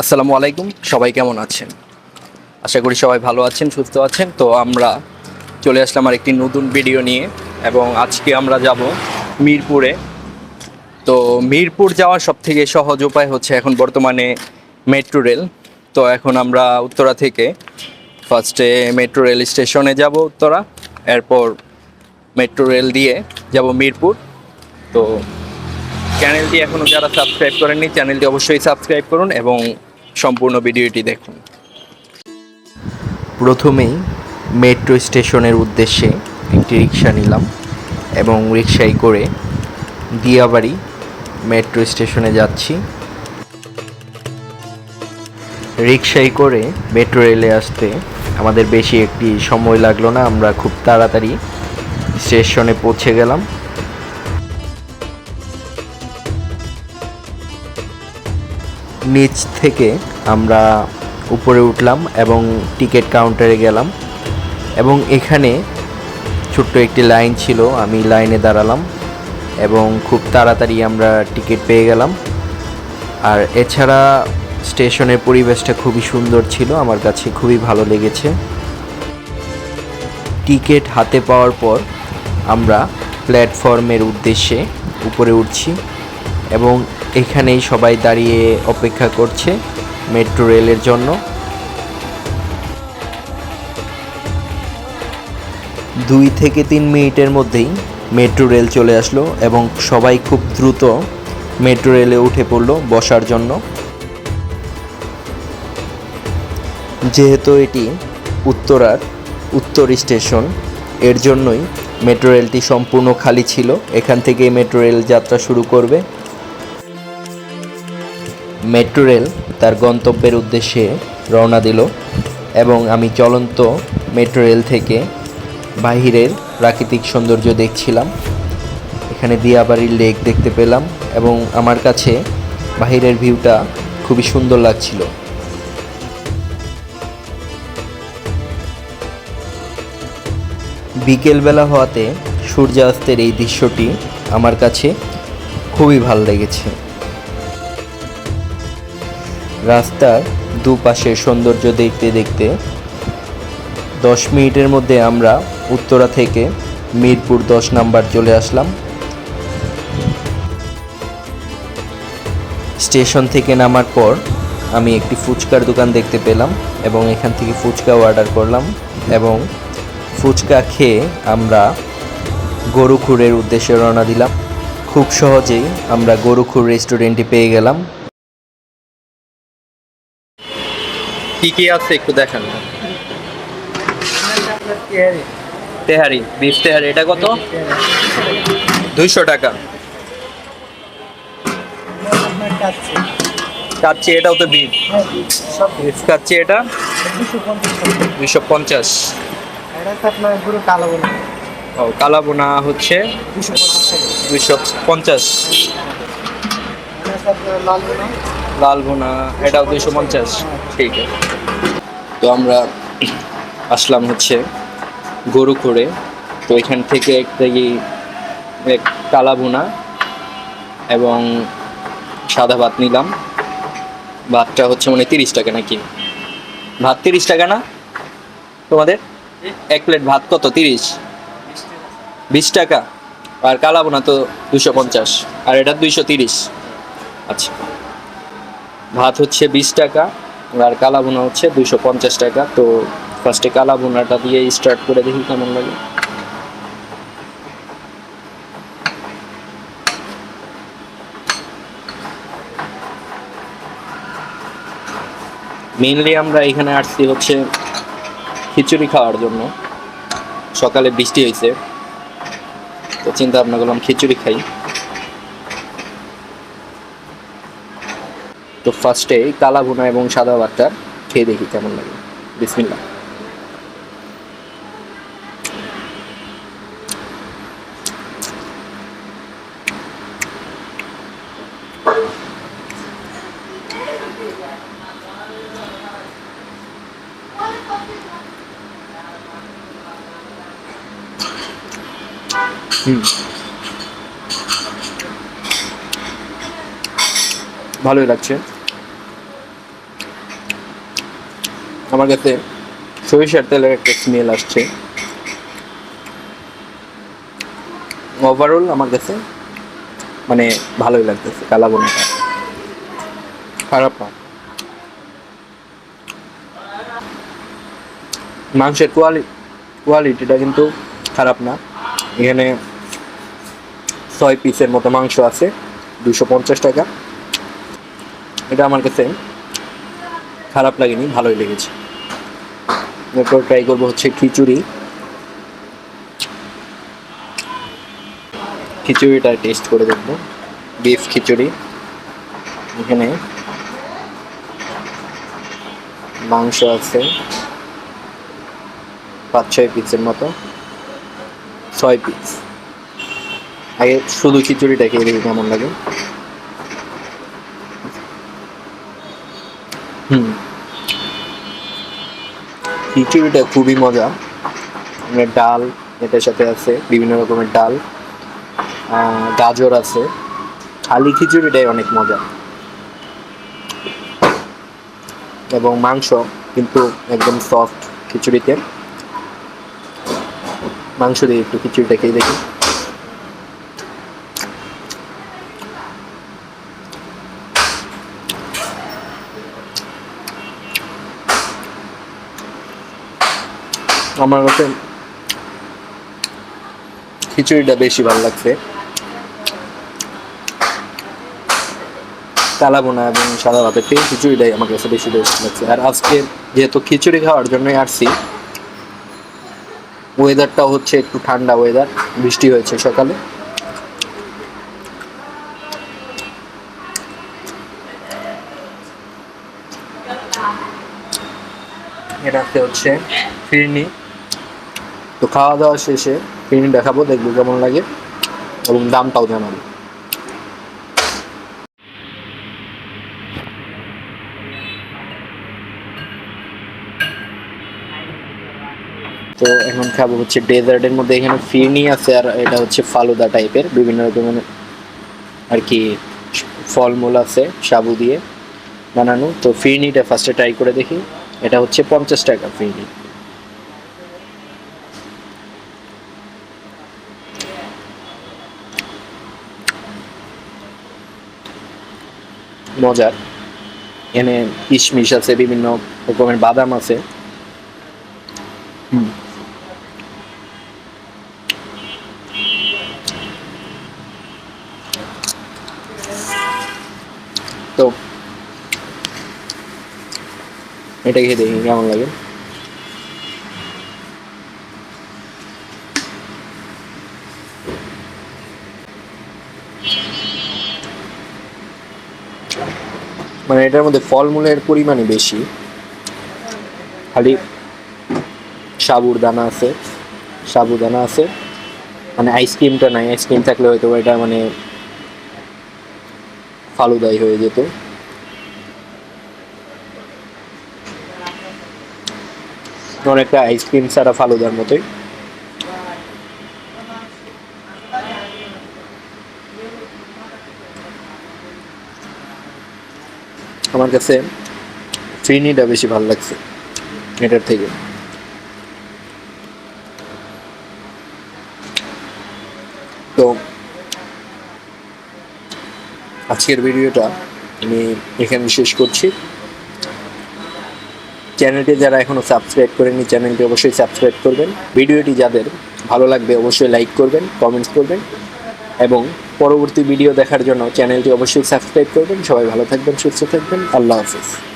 আসসালামু আলাইকুম, সবাই কেমন আছেন? আশা করি সবাই ভালো আছেন, সুস্থ আছেন। তো আমরা চলে আসলাম আর একটি নতুন ভিডিও নিয়ে এবং আজকে আমরা যাব মিরপুরে। তো মিরপুর যাওয়ার সব থেকে সহজ উপায় হচ্ছে এখন বর্তমানে মেট্রো রেল। তো এখন আমরা উত্তরা থেকে ফার্স্টে মেট্রো রেল স্টেশনে যাব উত্তরা, এরপর মেট্রো রেল দিয়ে যাব মিরপুর। তো চ্যানেলটি এখনও যারা সাবস্ক্রাইব করেননি, চ্যানেলটি অবশ্যই সাবস্ক্রাইব করুন এবং সম্পূর্ণ ভিডিওটি দেখুন। প্রথমেই মেট্রো স্টেশনের উদ্দেশ্যে একটি রিক্সা নিলাম এবং রিক্সায় করে দিয়াবাড়ি মেট্রো স্টেশনে যাচ্ছি। রিক্সায় করে মেট্রো রেলে আসতে আমাদের বেশি একটি সময় লাগল না, আমরা খুব তাড়াতাড়ি স্টেশনে পৌঁছে গেলাম। নিচ থেকে আমরা উপরে উঠলাম এবং টিকিট কাউন্টারে গেলাম। এবং এখানে ছোট্ট একটি লাইন ছিল, আমি লাইনে দাঁড়ালাম এবং খুব তাড়াতাড়ি আমরা টিকিট পেয়ে গেলাম। আর এছাড়া স্টেশনের পরিবেশটা খুবই সুন্দর ছিল, আমার কাছে খুবই ভালো লেগেছে। টিকিট হাতে পাওয়ার পর আমরা প্ল্যাটফর্মের উদ্দেশ্যে উপরে উঠছি। এবং এখানেই সবাই দাঁড়িয়ে অপেক্ষা করছে মেট্রো রেলের জন্য। দুই থেকে তিন মিনিটের মধ্যেই মেট্রো রেল চলে আসলো এবং সবাই খুব দ্রুত মেট্রো রেলে উঠে পড়ল বসার জন্য। যেহেতু এটি উত্তরার উত্তর স্টেশন, এর জন্যই মেট্রো রেলটি সম্পূর্ণ খালি ছিল। এখান থেকে মেট্রো রেল যাত্রা শুরু করবে। মেট্রো রেল তার গন্তব্যের উদ্দেশ্যে রওনা দিল এবং আমি চলন্ত মেট্রো রেল থেকে বাহিরের প্রাকৃতিক সৌন্দর্য দেখছিলাম। এখানে দিয়াবাড়ির লেক দেখতে পেলাম এবং আমার কাছে বাহিরের ভিউটা খুবই সুন্দর লাগছিল। বিকেলবেলা হওয়াতে সূর্যাস্তের এই দৃশ্যটি আমার কাছে খুবই ভালো লেগেছে। রাস্তার দুপাশের সৌন্দর্য দেখতে দেখতে দশ মিনিটের মধ্যে আমরা উত্তরা থেকে মিরপুর দশ নাম্বার চলে আসলাম। স্টেশন থেকে নামার পর আমি একটি ফুচকার দোকান দেখতে পেলাম এবং এখান থেকে ফুচকা অর্ডার করলাম এবং ফুচকা খেয়ে আমরা গরুখুরের উদ্দেশ্যে রওনা দিলাম। খুব সহজেই আমরা গরুখুর রেস্টুরেন্টে পেয়ে গেলাম। কি কি আছে একটু দেখান। তেহারি বিফ তেহারি, এটা কত? দুইশো টাকা। কাচ্ছি এটাও তো বিফ বিফ কাচ্ছি এটা? দুইশো পঞ্চাশ। ও, কালা বোনা হচ্ছে দুইশো পঞ্চাশ। বোনা এটাও দুইশো পঞ্চাশ। ঠিক আছে। তো আমরা আসলাম হচ্ছে গরু করে তো এখান থেকে একটা এক কালা বোনা এবং সাদা ভাত নিলাম। ভাতটা হচ্ছে মানে তিরিশ টাকা নাকি? ভাত তিরিশ টাকা না? তোমাদের? এক প্লেট ভাত কত? তিরিশ? বিশ টাকা। আর কালা বোনা তো দুশো পঞ্চাশ। আর এটা দুইশো তিরিশ। আচ্ছা। ভাত হচ্ছে বিশ টাকা আর কালা বোনা হচ্ছে দুইশো পঞ্চাশ টাকা। তো ফার্স্টে কালা বোনাটা দিয়ে স্টার্ট করে দেখি কেমন লাগে। মেইনলি আমরা এখানে আসছি হচ্ছে খিচুড়ি খাওয়ার জন্য। সকালে বৃষ্টি হয়েছে তো চিন্তা ভাবনা করলাম খিচুড়ি খাই। তো ফার্স্টে কালা ভুনা এবং সাদা ভাতটা খেয়ে দেখি কেমন লাগে। বিসমিল্লা ভালোই লাগছে। আমার কাছে সরিষার তেলের একটা স্মেল আসছে। ওভারঅল আমার কাছে মানে ভালোই লাগতেছে কালা বোনাটা খারাপ না। মাংসের কোয়ালিটি কোয়ালিটিটা কিন্তু খারাপ না। এখানে ছয় পিসের মতো মাংস আছে দুশো পঞ্চাশ টাকা। এটা আমার কাছে খারাপ লাগেনি ভালোই লেগেছে। এরপর ট্রাই করব হচ্ছে খিচুড়ি। খিচুড়িটা টেস্ট করে দেখব। বিফ খিচুড়ি। এখানে মাংস আছে। পাঁচ ছয় পিসের মতো। ছয় পিস আগে শুধু খিচুড়িটা খেয়ে দেখি কেমন লাগে। হুম। খিচুড়িটা খুবই মজা। ডাল, এটার সাথে আছে বিভিন্ন রকমের ডাল গাজর আছে। খালি খিচুড়িটাই অনেক মজা। এবং মাংস কিন্তু একদম সফট খিচুড়িতে। মাংস দিয়ে একটু খিচুড়িটা খেয়ে দেখি। আমার কাছে খিচুড়িটা বেশি ভালো লাগছে। কালা বোনা এবং সাদা ভাতের থেকে খিচুড়িটাই আমার কাছে বেশি বেশি লাগছে। আর আজকে যেহেতু খিচুড়ি খাওয়ার জন্যই আসছি ওয়েদারটাও হচ্ছে একটু ঠান্ডা ওয়েদার বৃষ্টি হয়েছে সকালে। এটাতে হচ্ছে ফিরনি। তো খাওয়া দাওয়া শেষে ফিরনি দেখাবো, দেখব কেমন লাগে। এবং দামটাও জানাব। তো এখন খাব হচ্ছে ডেজার্টের মধ্যে, এখানে ফিরনি আছে আর এটা হচ্ছে ফালুদা টাইপের, বিভিন্ন রকমের আর কি ফলমূল আছে, সাবু দিয়ে বানানো। তো ফিরনিটা ফার্স্টে ট্রাই করে দেখি। এটা হচ্ছে পঞ্চাশ টাকা ফিরনি। মজার। এনে কিশমিশ আছে বিভিন্ন রকমের বাদাম আছে। তো এটা খেয়ে দেখি কেমন লাগে? মানে এটার মধ্যে ফলমূলের পরিমাণই বেশি। খালি সাবুর দানা আছে সাবুদানা আছে। মানে আইসক্রিমটা নাই আইসক্রিম থাকলে হয়তো এটা মানে ফালুদাই হয়ে যেত। অনেকটা আইসক্রিম ছাড়া ফালুদার মতোই। আমার কাছে ফিরনিটা বেশি ভালো লাগছে, এটার থেকে। তো, আজকের ভিডিওটা আমি এখানে শেষ করছি। চ্যানেলটি যারা এখনও সাবস্ক্রাইব করেনি চ্যানেলটি অবশ্যই সাবস্ক্রাইব করবেন। ভিডিওটি যাদের ভালো লাগবে, অবশ্যই লাইক করবেন, কমেন্টস করবেন। এবং পরবর্তী ভিডিও দেখার জন্য চ্যানেলটি অবশ্যই সাবস্ক্রাইব করবেন। সবাই ভালো থাকবেন, সুস্থ থাকবেন। আল্লাহ হাফিজ।